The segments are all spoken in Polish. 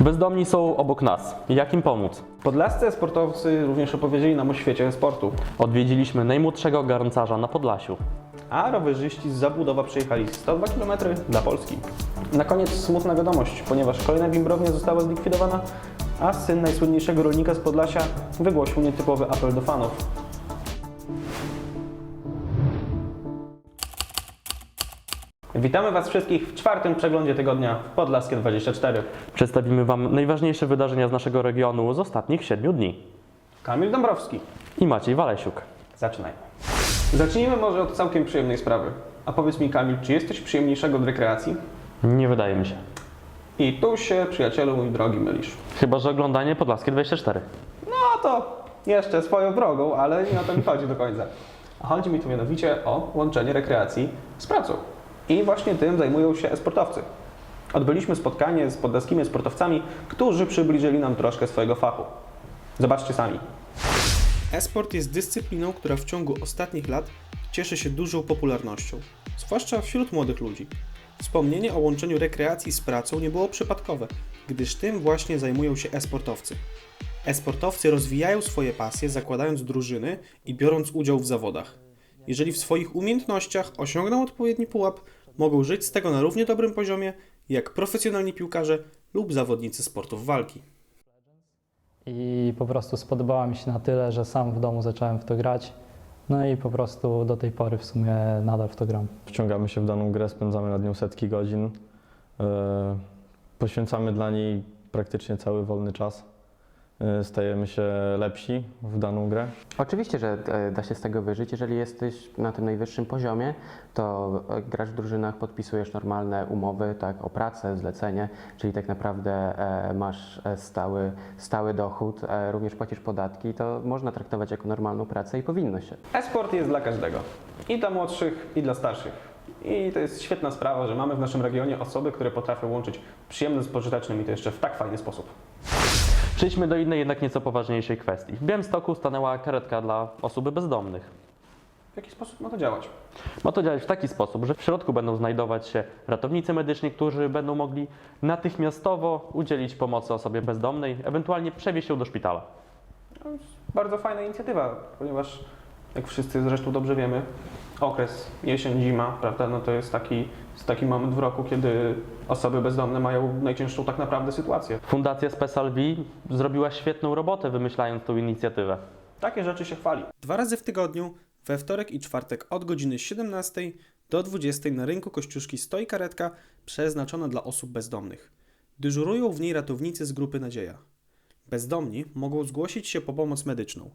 Bezdomni są obok nas. Jak im pomóc? Podlascy sportowcy również opowiedzieli nam o świecie sportu, Odwiedziliśmy najmłodszego garncarza na Podlasiu. a rowerzyści z Zabudowa przejechali 102 km dla Polski. Na koniec smutna wiadomość, ponieważ kolejna bimbrownia została zlikwidowana, a syn najsłynniejszego rolnika z Podlasia wygłosił nietypowy apel do fanów. Witamy Was wszystkich w czwartym przeglądzie tygodnia w Podlaskie 24. Przedstawimy Wam najważniejsze wydarzenia z naszego regionu z ostatnich 7 dni. Kamil Dąbrowski. I Maciej Walesiuk. Zaczynajmy. Zacznijmy może od całkiem przyjemnej sprawy. A powiedz mi, Kamil, czy jest coś przyjemniejszego od rekreacji? Nie wydaje mi się. I tu się, przyjacielu mój drogi, mylisz. Chyba, że oglądanie Podlaskie 24. No to jeszcze swoją drogą, ale nie o to mi chodzi do końca. Chodzi mi tu mianowicie o łączenie rekreacji z pracą. I właśnie tym zajmują się e-sportowcy. Odbyliśmy spotkanie z podlaskimi sportowcami, którzy przybliżyli nam troszkę swojego fachu. Zobaczcie sami. E-sport jest dyscypliną, która w ciągu ostatnich lat cieszy się dużą popularnością, zwłaszcza wśród młodych ludzi. Wspomnienie o łączeniu rekreacji z pracą nie było przypadkowe, gdyż tym właśnie zajmują się e-sportowcy. E-sportowcy rozwijają swoje pasje, zakładając drużyny i biorąc udział w zawodach. Jeżeli w swoich umiejętnościach osiągną odpowiedni pułap, mogą żyć z tego na równie dobrym poziomie jak profesjonalni piłkarze lub zawodnicy sportów walki. i po prostu spodobała mi się na tyle, że sam w domu zacząłem w to grać. No i po prostu do tej pory w sumie nadal w to gram. Wciągamy się w daną grę, spędzamy nad nią setki godzin. E, Poświęcamy dla niej praktycznie cały wolny czas. E, Stajemy się lepsi w daną grę. Oczywiście, że e, da się z tego wyżyć. Jeżeli jesteś na tym najwyższym poziomie, to e, grasz w drużynach, podpisujesz normalne umowy tak, o pracę, zlecenie, czyli tak naprawdę masz stały, stały dochód, również płacisz podatki, to można traktować jako normalną pracę i powinno się. E-sport jest dla każdego. I dla młodszych, i dla starszych. I to jest świetna sprawa, że mamy w naszym regionie osoby, które potrafią łączyć przyjemne z pożytecznym i to jeszcze w tak fajny sposób. Przejdźmy do innej, jednak nieco poważniejszej kwestii. W Białymstoku stanęła karetka dla osób bezdomnych. W jaki sposób ma to działać? Ma to działać w taki sposób, że w środku będą znajdować się ratownicy medyczni, którzy będą mogli natychmiastowo udzielić pomocy osobie bezdomnej, ewentualnie przewieźć ją do szpitala. To jest bardzo fajna inicjatywa, ponieważ jak wszyscy zresztą dobrze wiemy, okres jesień, zima, prawda, no to jest taki, jest taki moment w roku, kiedy osoby bezdomne mają najcięższą tak naprawdę sytuację. Fundacja Special V zrobiła świetną robotę wymyślając tą inicjatywę. Takie rzeczy się chwali. Dwa razy w tygodniu, we wtorek i czwartek od godziny 17 do 20 na rynku Kościuszki stoi karetka przeznaczona dla osób bezdomnych. Dyżurują w niej ratownicy z grupy Nadzieja. Bezdomni mogą zgłosić się po pomoc medyczną.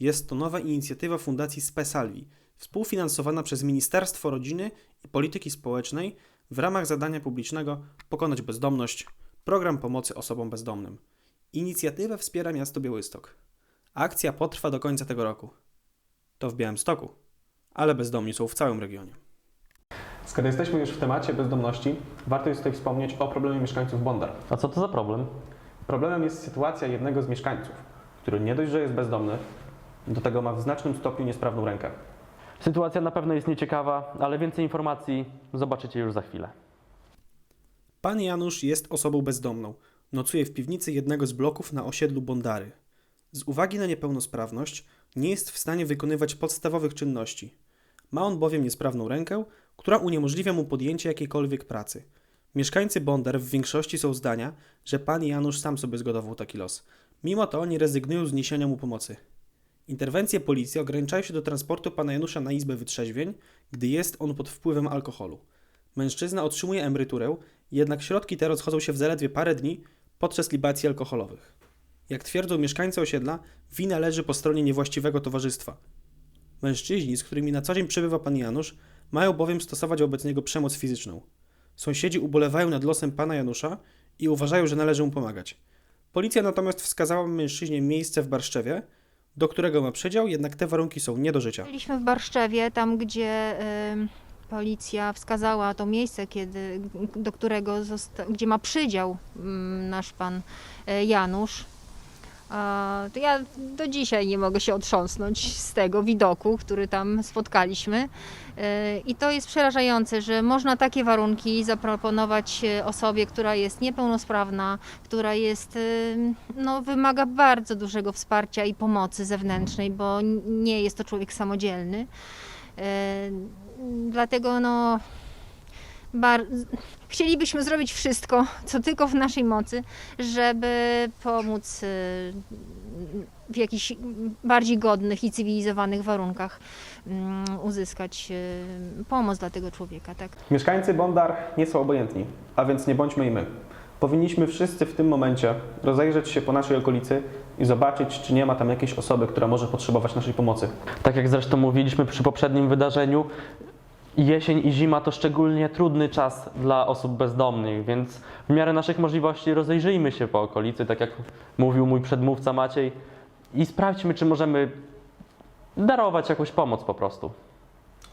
Jest to nowa inicjatywa Fundacji Spesalvi, współfinansowana przez Ministerstwo Rodziny i Polityki Społecznej w ramach zadania publicznego Pokonać bezdomność, program pomocy osobom bezdomnym. Inicjatywę wspiera miasto Białystok. Akcja potrwa do końca tego roku. To w Białymstoku, ale bezdomni są w całym regionie. Skoro jesteśmy już w temacie bezdomności, warto jest tutaj wspomnieć o problemie mieszkańców Bondar. A co to za problem? Problemem jest sytuacja jednego z mieszkańców, który nie dość, że jest bezdomny, do tego ma w znacznym stopniu niesprawną rękę. Sytuacja na pewno jest nieciekawa, ale więcej informacji zobaczycie już za chwilę. Pan Janusz jest osobą bezdomną. Nocuje w piwnicy jednego z bloków na osiedlu Bondary. Z uwagi na niepełnosprawność nie jest w stanie wykonywać podstawowych czynności. Ma on bowiem niesprawną rękę, która uniemożliwia mu podjęcie jakiejkolwiek pracy. Mieszkańcy Bondar w większości są zdania, że pan Janusz sam sobie zgodował taki los. Mimo to nie rezygnują z niesienia mu pomocy. Interwencje policji ograniczają się do transportu pana Janusza na izbę wytrzeźwień, gdy jest on pod wpływem alkoholu. Mężczyzna otrzymuje emeryturę, jednak środki te rozchodzą się w zaledwie parę dni podczas libacji alkoholowych. Jak twierdzą mieszkańcy osiedla, wina leży po stronie niewłaściwego towarzystwa. Mężczyźni, z którymi na co dzień przebywa pan Janusz, mają bowiem stosować wobec niego przemoc fizyczną. Sąsiedzi ubolewają nad losem pana Janusza i uważają, że należy mu pomagać. Policja natomiast wskazała mężczyźnie miejsce w Barszczewie, do którego ma przedział, jednak te warunki są nie do życia. Byliśmy w Barszczewie, tam gdzie ym, policja wskazała to miejsce, kiedy, do którego gdzie ma przydział ym, nasz pan e, Janusz. To ja do dzisiaj nie mogę się otrząsnąć z tego widoku, który tam spotkaliśmy. E, I to jest przerażające, że można takie warunki zaproponować e, osobie, która jest niepełnosprawna, która jest, e, no, wymaga bardzo dużego wsparcia i pomocy zewnętrznej, bo nie jest to człowiek samodzielny. Dlatego no, bar- chcielibyśmy zrobić wszystko, co tylko w naszej mocy, żeby pomóc y, w jakichś bardziej godnych i cywilizowanych warunkach mm, uzyskać y, pomoc dla tego człowieka. Tak? Mieszkańcy Bondar nie są obojętni, a więc nie bądźmy i my. Powinniśmy wszyscy w tym momencie rozejrzeć się po naszej okolicy i zobaczyć, czy nie ma tam jakiejś osoby, która może potrzebować naszej pomocy. Tak jak zresztą mówiliśmy przy poprzednim wydarzeniu, jesień i zima to szczególnie trudny czas dla osób bezdomnych, więc w miarę naszych możliwości rozejrzyjmy się po okolicy, tak jak mówił mój przedmówca Maciej, i sprawdźmy, czy możemy darować jakąś pomoc po prostu.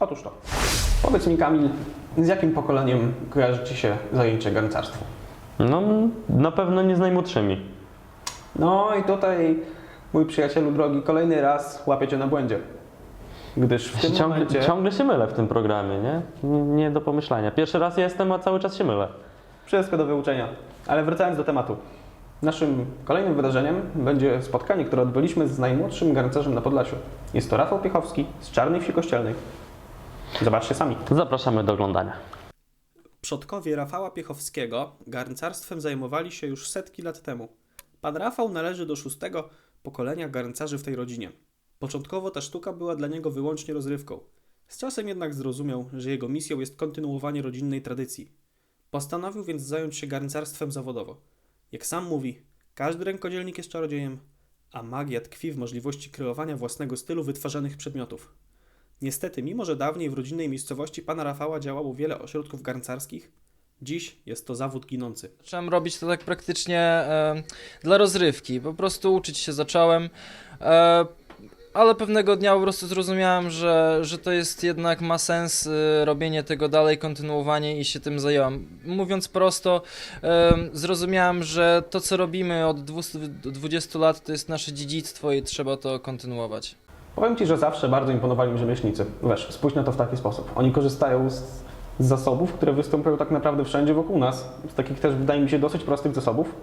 Otóż to. Powiedz mi, Kamil, z jakim pokoleniem kojarzy Ci się zajęcie garncarstwo? No, na pewno nie z najmłodszymi. No i tutaj, mój przyjacielu drogi, kolejny raz łapię Cię na błędzie. Gdyż w tym Ciągle, momencie... ciągle się mylę w tym programie, nie? Nie- Nie do pomyślenia. Pierwszy raz jestem, a cały czas się mylę. Wszystko do wyuczenia. Ale wracając do tematu. Naszym kolejnym wydarzeniem będzie spotkanie, które odbyliśmy z najmłodszym garncarzem na Podlasiu. Jest to Rafał Piechowski z Czarnej Wsi Kościelnej. Zobaczcie sami. Zapraszamy do oglądania. Przodkowie Rafała Piechowskiego garncarstwem zajmowali się już setki lat temu. Pan Rafał należy do szóstego pokolenia garncarzy w tej rodzinie. Początkowo ta sztuka była dla niego wyłącznie rozrywką. Z czasem jednak zrozumiał, że jego misją jest kontynuowanie rodzinnej tradycji. Postanowił więc zająć się garncarstwem zawodowo. Jak sam mówi, każdy rękodzielnik jest czarodziejem, a magia tkwi w możliwości kreowania własnego stylu wytwarzanych przedmiotów. Niestety, mimo że dawniej w rodzinnej miejscowości pana Rafała działało wiele ośrodków garncarskich, dziś jest to zawód ginący. Zacząłem robić to tak praktycznie e, dla rozrywki. Po prostu uczyć się zacząłem. E, ale pewnego dnia po prostu zrozumiałem, że, że to jest jednak ma sens e, robienie tego dalej, kontynuowanie i się tym zająłem. Mówiąc prosto, zrozumiałem, że to co robimy od 200 do 20 lat to jest nasze dziedzictwo i trzeba to kontynuować. Powiem Ci, że zawsze bardzo imponowali mi rzemieślnicy. Wiesz, spójrz na to w taki sposób. Oni korzystają z zasobów, które występują tak naprawdę wszędzie wokół nas. Z takich też, wydaje mi się, dosyć prostych zasobów.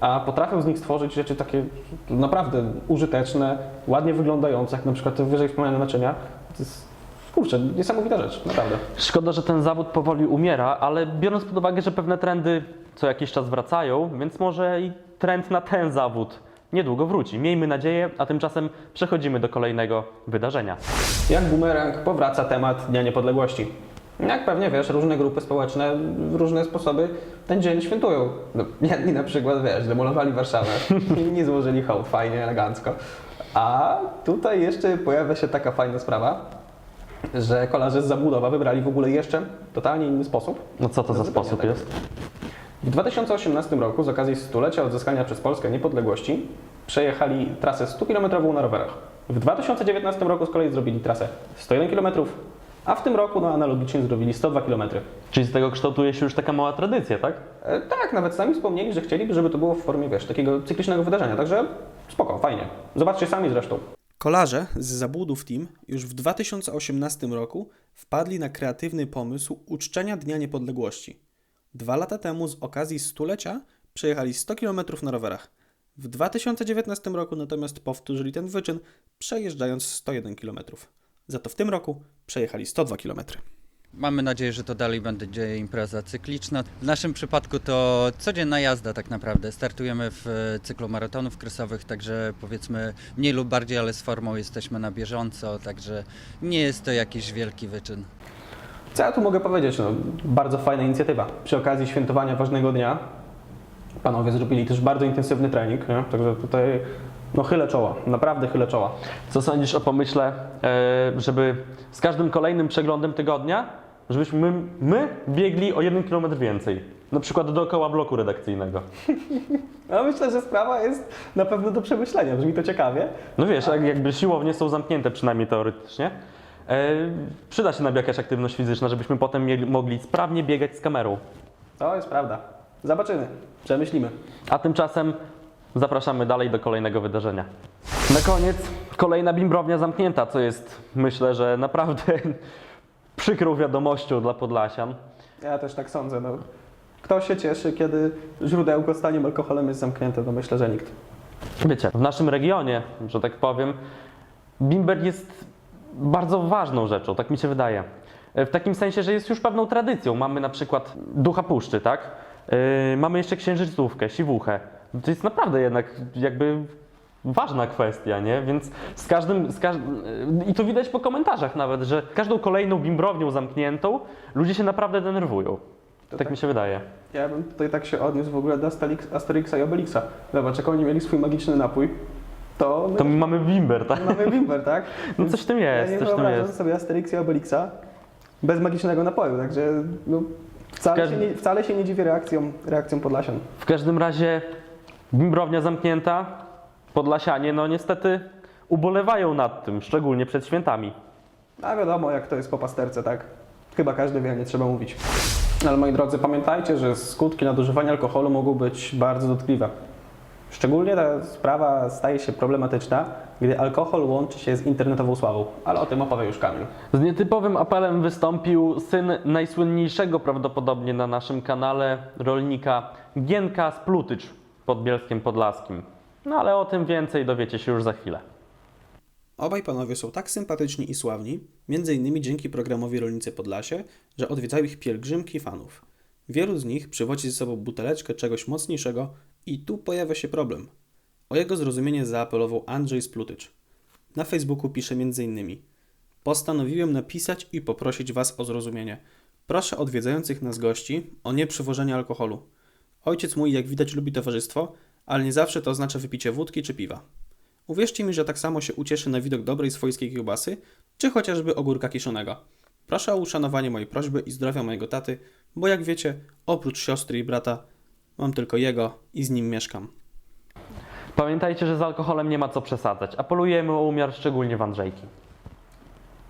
A potrafią z nich stworzyć rzeczy takie naprawdę użyteczne, ładnie wyglądające, jak na przykład te wyżej wspomniane naczynia. To jest, kurczę, niesamowita rzecz, naprawdę. Szkoda, że ten zawód powoli umiera, ale biorąc pod uwagę, że pewne trendy co jakiś czas wracają, więc może i trend na ten zawód niedługo wróci. Miejmy nadzieję, a tymczasem przechodzimy do kolejnego wydarzenia. Jak bumerang powraca temat Dnia Niepodległości. Jak pewnie wiesz, różne grupy społeczne w różne sposoby ten dzień świętują. No, jedni na przykład, wiesz, demolowali Warszawę, inni złożyli hołd, fajnie, elegancko. A tutaj jeszcze pojawia się taka fajna sprawa, że kolarze z Zabudowa wybrali w ogóle jeszcze totalnie inny sposób. No co to za sposób tego. jest? W 2018 roku z okazji stulecia odzyskania przez Polskę niepodległości przejechali trasę 100 km na rowerach. W 2019 roku z kolei zrobili trasę 101 km, a w tym roku no, analogicznie zrobili 102 km. Czyli z tego kształtuje się już taka mała tradycja, tak? E, tak, nawet sami wspomnieli, że chcieliby, żeby to było w formie, wiesz, takiego cyklicznego wydarzenia, także spoko, fajnie. Zobaczcie sami zresztą. Kolarze z Zabudów Team już w 2018 roku wpadli na kreatywny pomysł uczczenia Dnia Niepodległości. Dwa lata temu z okazji stulecia przejechali 100 km na rowerach. W 2019 roku natomiast powtórzyli ten wyczyn, przejeżdżając 101 km. Za to w tym roku przejechali 102 km. Mamy nadzieję, że to dalej będzie impreza cykliczna. W naszym przypadku to codzienna jazda tak naprawdę. Startujemy w e, cyklu maratonów kresowych, także powiedzmy mniej lub bardziej, ale z formą jesteśmy na bieżąco, także nie jest to jakiś wielki wyczyn. Co ja tu mogę powiedzieć? No, bardzo fajna inicjatywa. Przy okazji świętowania ważnego dnia panowie zrobili też bardzo intensywny trening, nie? także tutaj no chylę czoła, naprawdę chylę czoła. Co sądzisz o pomyśle, e, żeby z każdym kolejnym przeglądem tygodnia, żebyśmy my, my biegli o jeden kilometr więcej? Na przykład dookoła bloku redakcyjnego. No myślę, że sprawa jest na pewno do przemyślenia, brzmi to ciekawie. No wiesz, jak, jakby siłownie są zamknięte, przynajmniej teoretycznie, e, przyda się nam jakaś aktywność fizyczna, żebyśmy potem mieli, mogli sprawnie biegać z kamerą. To jest prawda. Zobaczymy, przemyślimy. A tymczasem zapraszamy dalej do kolejnego wydarzenia. Na koniec kolejna bimbrownia zamknięta, co jest myślę, że naprawdę przykrą wiadomością dla Podlasian. Ja też tak sądzę. No. Kto się cieszy, kiedy źródełko z tanim alkoholem jest zamknięte? No myślę, że nikt. Wiecie, w naszym regionie, że tak powiem, bimber jest bardzo ważną rzeczą, tak mi się wydaje. W takim sensie, że jest już pewną tradycją. Mamy na przykład ducha puszczy, tak? Yy, mamy jeszcze księżycówkę, siwuchę. To jest naprawdę jednak jakby ważna kwestia, nie? Więc z każdym, z każ... yy, i to widać po komentarzach nawet, że każdą kolejną bimbrownią zamkniętą ludzie się naprawdę denerwują. To tak mi się wydaje. Ja bym tutaj tak się odniósł w ogóle do Asterix- Asterixa i Obelixa. Zobacz, jak oni mieli swój magiczny napój, to my To my mamy bimber, tak? mamy bimber, tak? No coś w tym Ja jest, nie coś w tym jest. sobie Asterixa i Obelixa bez magicznego napoju, także no, wcale, Każdy- się nie, wcale się nie dziwię reakcją, reakcją Podlasian. W każdym razie bimbrownia zamknięta, Podlasianie no niestety ubolewają nad tym, szczególnie przed świętami. A wiadomo, jak to jest po pasterce, tak? Chyba każdy wie, nie trzeba mówić. Ale moi drodzy, pamiętajcie, że skutki nadużywania alkoholu mogą być bardzo dotkliwe. Szczególnie ta sprawa staje się problematyczna, gdy alkohol łączy się z internetową sławą. Ale o tym opowie już Kamil. Z nietypowym apelem wystąpił syn najsłynniejszego prawdopodobnie na naszym kanale rolnika Gienka Splutycz pod Bielskiem Podlaskim. No ale o tym więcej dowiecie się już za chwilę. Obaj panowie są tak sympatyczni i sławni, m.in. dzięki programowi Rolnicy Podlasie, że odwiedzają ich pielgrzymki fanów. Wielu z nich przywodzi ze sobą buteleczkę czegoś mocniejszego i tu pojawia się problem. O jego zrozumienie zaapelował Andrzej Splutycz. Na Facebooku pisze m.in. Postanowiłem napisać i poprosić Was o zrozumienie. Proszę odwiedzających nas gości o nieprzywożenie alkoholu. Ojciec mój, jak widać, lubi towarzystwo, ale nie zawsze to oznacza wypicie wódki czy piwa. Uwierzcie mi, że tak samo się ucieszy na widok dobrej swojskiej kiełbasy, czy chociażby ogórka kiszonego. Proszę o uszanowanie mojej prośby i zdrowia mojego taty, bo jak wiecie, oprócz siostry i brata, mam tylko jego i z nim mieszkam. Pamiętajcie, że z alkoholem nie ma co przesadzać. Apelujemy o umiar szczególnie w Andrzejki.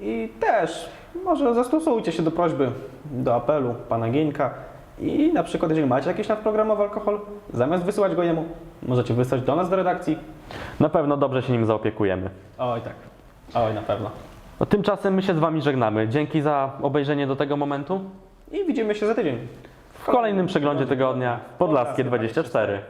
I też może zastosujcie się do prośby, do apelu pana Gieńka i na przykład, jeżeli macie jakiś nadprogramowy alkohol, zamiast wysyłać go jemu, możecie wysłać do nas do redakcji. Na pewno dobrze się nim zaopiekujemy. Oj tak, oj na pewno. No, tymczasem my się z Wami żegnamy. Dzięki za obejrzenie do tego momentu. I widzimy się za tydzień. W kolejnym przeglądzie tygodnia Podlaskie 24.